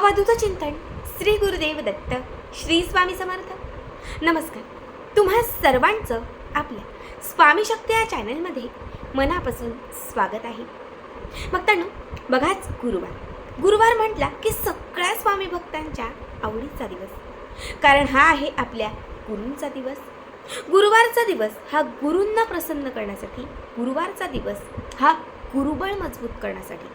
अवधूत चिंतन श्री गुरुदेव दत्त श्री स्वामी समर्थ. नमस्कार. तुम्हा सर्वांचं आपल्या स्वामी शक्ती या चॅनलमध्ये मनापासून स्वागत आहे. मग त्यांना बघाच गुरुवार. गुरुवार म्हटला की सगळ्या स्वामी भक्तांच्या आवडीचा दिवस. कारण हा आहे आपल्या गुरूंचा दिवस. गुरुवारचा दिवस हा गुरूंना प्रसन्न करण्यासाठी गुरुवारचा दिवस हा गुरुबळ मजबूत करण्यासाठी.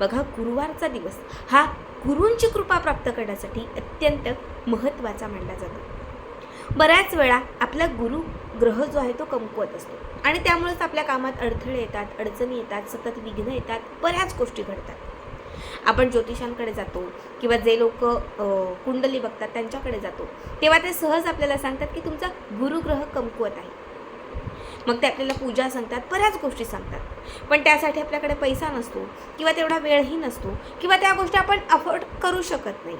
बघा गुरुवारचा दिवस हा गुरूंची कृपा प्राप्त करण्यासाठी अत्यंत महत्त्वाचा मानला जातो. बऱ्याच वेळा आपला गुरु ग्रह जो आहे तो कमकुवत असतो आणि त्यामुळेच आपल्या कामात अडथळे येतात अडचणी येतात सतत विघ्न येतात बऱ्याच गोष्टी घडतात. आपण ज्योतिषांकडे जातो किंवा जे लोक कुंडली बघतात त्यांच्याकडे जातो तेव्हा ते सहज आपल्याला सांगतात की तुमचा गुरुग्रह कमकुवत आहे. मग ते आपल्याला पूजा सांगतात बऱ्याच गोष्टी सांगतात. पण त्यासाठी आपल्याकडे पैसा नसतो किंवा तेवढा वेळही नसतो किंवा त्या गोष्टी आपण अफोर्ड करू शकत नाही.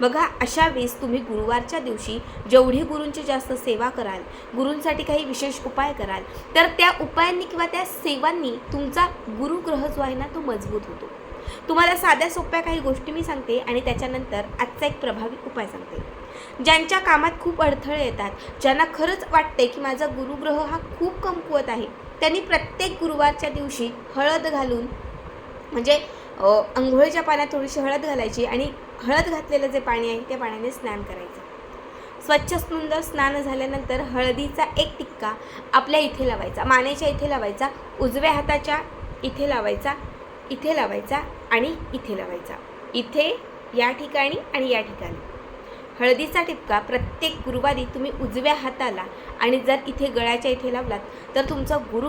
बघा अशा वेळेस तुम्ही गुरुवारच्या दिवशी जेवढी गुरूंची जास्त सेवा कराल गुरूंसाठी काही विशेष उपाय कराल तर त्या उपायांनी किंवा त्या सेवांनी तुमचा गुरुग्रह जो आहे ना तो मजबूत होतो. तुम्हाला साध्या सोप्या काही गोष्टी मी सांगते आणि त्याच्यानंतर आजचा एक प्रभावी उपाय सांगते. ज्यांच्या कामात खूप अडथळे येतात ज्यांना खरंच वाटते की माझा गुरुग्रह हा खूप कमकुवत आहे त्यांनी प्रत्येक गुरुवारच्या दिवशी हळद घालून म्हणजे अंघोळीच्या पाण्यात थोडीशी हळद घालायची आणि हळद घातलेलं जे पाणी आहे त्या पाण्याने स्नान करायचं. स्वच्छ सुंदर स्नान झाल्यानंतर हळदीचा एक टिक्का आपल्या इथे लावायचा मानेच्या इथे लावायचा उजव्या हाताच्या इथे लावायचा इथे लावायचा आणि इथे लावायचा. इथे या ठिकाणी आणि या ठिकाणी. हळदीचा ठिपका प्रत्येक गुरुवारी तुम्ही उजव्या हाताला आणि जर इथे गळ्याच्या इथे लावलात तर तुमचा गुरु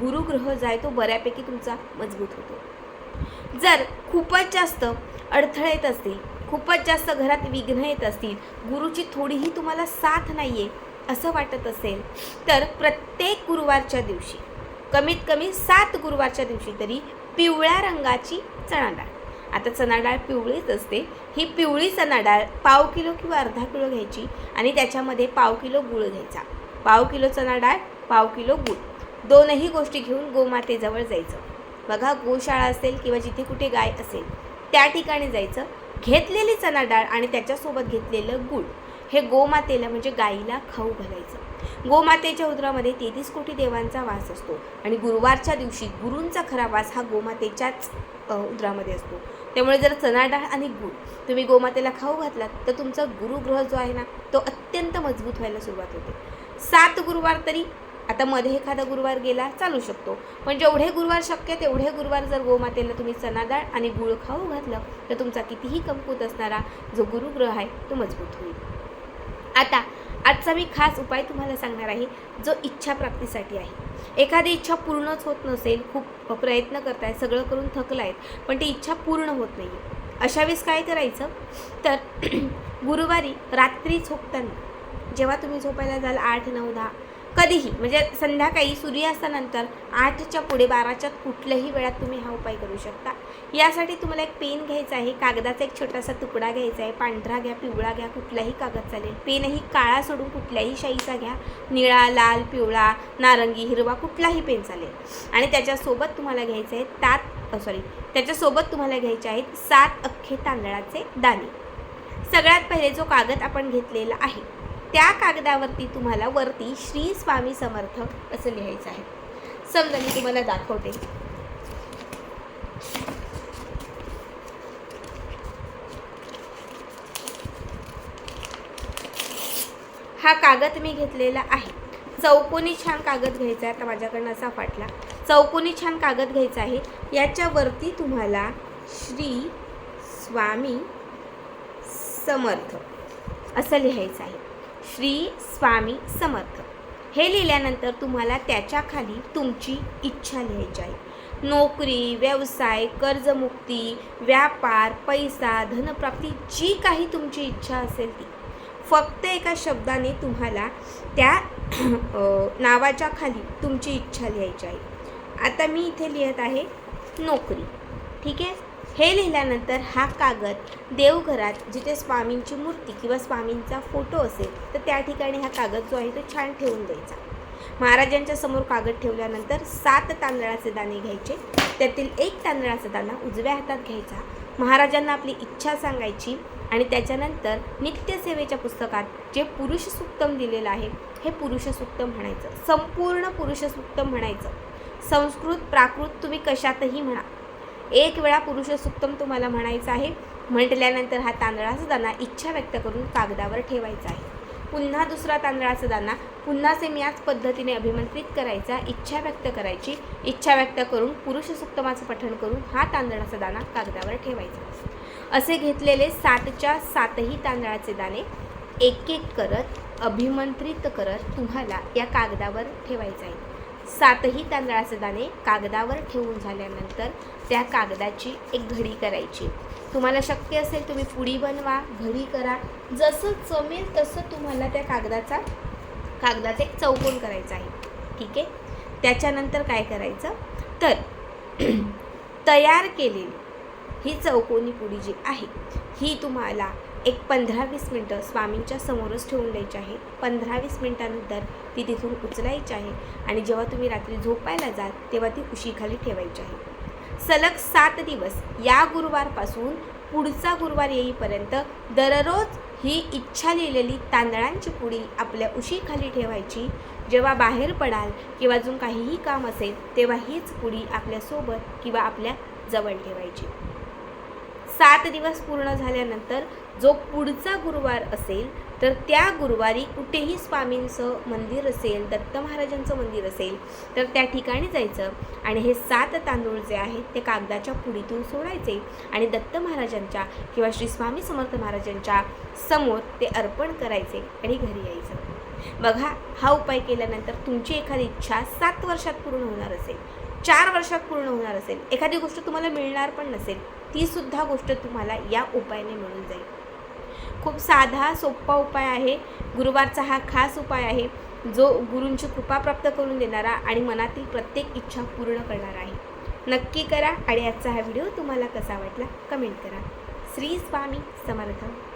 गुरुग्रह जो आहे तो बऱ्यापैकी तुमचा मजबूत होतो. जर खूपच जास्त अडथळे येत असतील खूपच जास्त घरात विघ्न येत असतील गुरुची थोडीही तुम्हाला साथ नाही आहे असं वाटत असेल तर प्रत्येक गुरुवारच्या दिवशी कमीत कमी सात गुरुवारच्या दिवशी तरी पिवळ्या रंगाची चणा डाळ आता चणा डाळ पिवळीच असते. ही पिवळी चणा डाळ पाव किलो किंवा अर्धा किलो घ्यायची आणि त्याच्यामध्ये पाव किलो गुळ घ्यायचा. पाव किलो चणा डाळ पाव किलो गुळ. दोनही गोष्टी घेऊन गोमातेजवळ जायचं. बघा गोशाळा असेल किंवा जिथे कुठे गाय असेल त्या ठिकाणी जायचं. घेतलेली चणा डाळ आणि त्याच्यासोबत घेतलेलं गुळ. हे गोमातेला म्हणजे गाईला खाऊ घालायचं. गोमातेच्या उदरामध्ये तेहतीस कोटी देवांचा वास असतो आणि गुरुवारच्या दिवशी गुरूंचा खरा वास हा गोमातेच्याच उदरामध्ये असतो. त्यामुळे जर चना डाळ आणि गूळ तुम्ही गोमातेला खाऊ घातलात तर तुमचा गुरुग्रह जो आहे ना तो अत्यंत मजबूत व्हायला सुरुवात होते. सात गुरुवार तरी आता मध्ये एखादा गुरुवार गेला चालू शकतो. पण जेवढे गुरुवार शक्य तेवढे गुरुवार जर गोमातेला तुम्ही चणाडाळ आणि गुळ खाऊ घातलं तर तुमचा कितीही कमकुत असणारा जो गुरुग्रह आहे तो मजबूत होईल. आता आजचा मी खास उपाय तुम्हाला सांगणार आहे जो इच्छा प्राप्तीसाठी आहे. एखादी इच्छा पूर्णच होत नसेल खूप प्रयत्न करताय सगळं करून थकला आहेत पण ती इच्छा पूर्ण होत नाही आहे अशा वेळेस काय करायचं? तर गुरुवारी रात्री झोपताना जेव्हा तुम्ही झोपायला जाल आठ नऊ दहा कधीही म्हणजे संध्याकाळी सूर्यास्तानंतर आठच्या पुढे बाराच्या कुठल्याही वेळात तुम्ही हा उपाय करू शकता. यासाठी तुम्हाला एक पेन घ्यायचा आहे कागदाचा एक छोटासा तुकडा घ्यायचा आहे पांढरा घ्या पिवळा घ्या कुठलाही कागद चालेल. पेनही काळा सोडून कुठल्याही शाईचा घ्या निळा लाल पिवळा नारंगी हिरवा कुठलाही पेन चालेल. आणि त्याच्यासोबत तुम्हाला घ्यायचं आहे तात सॉरी त्याच्यासोबत तुम्हाला घ्यायचे आहेत सात अख्खे तांदळाचे दाणे. सगळ्यात पहिले जो कागद आपण घेतलेला आहे त्या कागदावरती तुम्हाला वरती श्री स्वामी समर्थ असं लिहायचं आहे. समजा मी तुम्हाला दाखवते. हा कागद मी घेतलेला आहे. चौकोनी छान कागद घ्यायचा आहे. आता माझ्याकडनं असा फाटला. चौकोनी छान कागद घ्यायचा आहे. याच्यावरती तुम्हाला श्री स्वामी समर्थ असं लिहायचं आहे. श्री स्वामी समर्थ. हे लिहिल्यानंतर तुम्हाला त्याच्याखाली तुमची इच्छा लिहायची आहे. नोकरी व्यवसाय कर्जमुक्ती व्यापार पैसा धनप्राप्ती जी काही तुमची इच्छा असेल ती. फक्त एका शब्दाने तुम्हाला त्या नावाच्या खाली तुमची इच्छा लिहायची आहे. आता मी इथे लिहित आहे नोकरी. ठीक आहे? हे लिहिल्यानंतर हा कागद देवघरात जिथे स्वामींची मूर्ती किंवा स्वामींचा फोटो असेल तर त्या ठिकाणी हा कागद जो आहे तो छान ठेवून द्यायचा. महाराजांच्या समोर कागद ठेवल्यानंतर सात तांदळाचे दाणे घ्यायचे. त्यातील एक तांदळाचा दाणा उजव्या हातात घ्यायचा. महाराजांना आपली इच्छा सांगायची आणि त्याच्यानंतर नित्यसेवेच्या पुस्तकात जे पुरुष सुक्तम दिलेलं आहे हे पुरुष सुक्तम म्हणायचं. संपूर्ण पुरुष सुक्तम म्हणायचं. संस्कृत प्राकृत तुम्ही कशातही म्हणा. एक वेळा पुरुष सुक्तम तुम्हाला म्हणायचं आहे. म्हटल्यानंतर हा तांदळाचा दाना इच्छा व्यक्त करून कागदावर ठेवायचा आहे. पुन्हा दुसरा तांदळाचा दाना पुन्हा सेम याच पद्धतीने अभिमंत्रित करायचा इच्छा व्यक्त करायची. इच्छा व्यक्त करून पुरुष सुक्तमाचं पठण करून हा तांदळाचा दाना कागदावर ठेवायचा. असे घेतलेले सातच्या सातही तांदळाचे दाणे एक एक करत अभिमंत्रित करत तुम्हाला या कागदावर ठेवायचं आहे सातही तांदळाचे दाणे कागदावर ठेवून झाल्यानंतर त्या कागदाची एक घडी करायची. तुम्हाला शक्य असेल तुम्ही पुडी बनवा घडी करा. जसं जमेल तसं तुम्हाला त्या कागदाचा कागदाचा एक चौकोन करायचा आहे. ठीक आहे? त्याच्यानंतर काय करायचं? तर तयार केलेली ही चौकोनी पुडी जी आहे ही तुम्हाला एक पंधरा वीस मिनटं स्वामींच्या समोरच ठेवून द्यायची आहे. पंधरा वीस मिनटानंतर ती तिथून उचलायची आहे आणि जेव्हा तुम्ही रात्री झोपायला जाल तेव्हा ती उशीखाली ठेवायची आहे. सलग सात दिवस या गुरुवारपासून पुढचा गुरुवार येईपर्यंत दररोज ही इच्छा लिहिलेली तांदळांची पुडी आपल्या उशीखाली ठेवायची. जेव्हा बाहेर पडाल किंवा अजून काहीही काम असेल तेव्हा हीच पुडी आपल्यासोबत किंवा आपल्या जवळ ठेवायची. सात दिवस पूर्ण झाल्यानंतर जो पुढचा गुरुवार असेल तर त्या गुरुवारी कुठेही स्वामींचं मंदिर असेल दत्त महाराजांचं मंदिर असेल तर त्या ठिकाणी जायचं. आणि हे सात तांदूळ जे आहेत ते कागदाच्या पुडीतून सोडायचे आणि दत्त महाराजांच्या किंवा श्री स्वामी समर्थ महाराजांच्या समोर ते अर्पण करायचे आणि घरी यायचं. बघा हा उपाय केल्यानंतर तुमची एखादी इच्छा सात वर्षात पूर्ण होणार असेल चार वर्षात पूर्ण होणार असेल एखादी गोष्ट तुम्हाला मिळणार पण नसेल तीसुद्धा गोष्ट तुम्हाला या उपायाने मिळून जाईल. खूप साधा सोपा उपाय आहे. गुरुवारचा हा खास उपाय आहे जो गुरूंची कृपा प्राप्त करून देणारा आणि मनातील प्रत्येक इच्छा पूर्ण करणारा आहे. नक्की करा आणि आजचा हा व्हिडिओ तुम्हाला कसा वाटला कमेंट करा. श्री स्वामी समर्थ.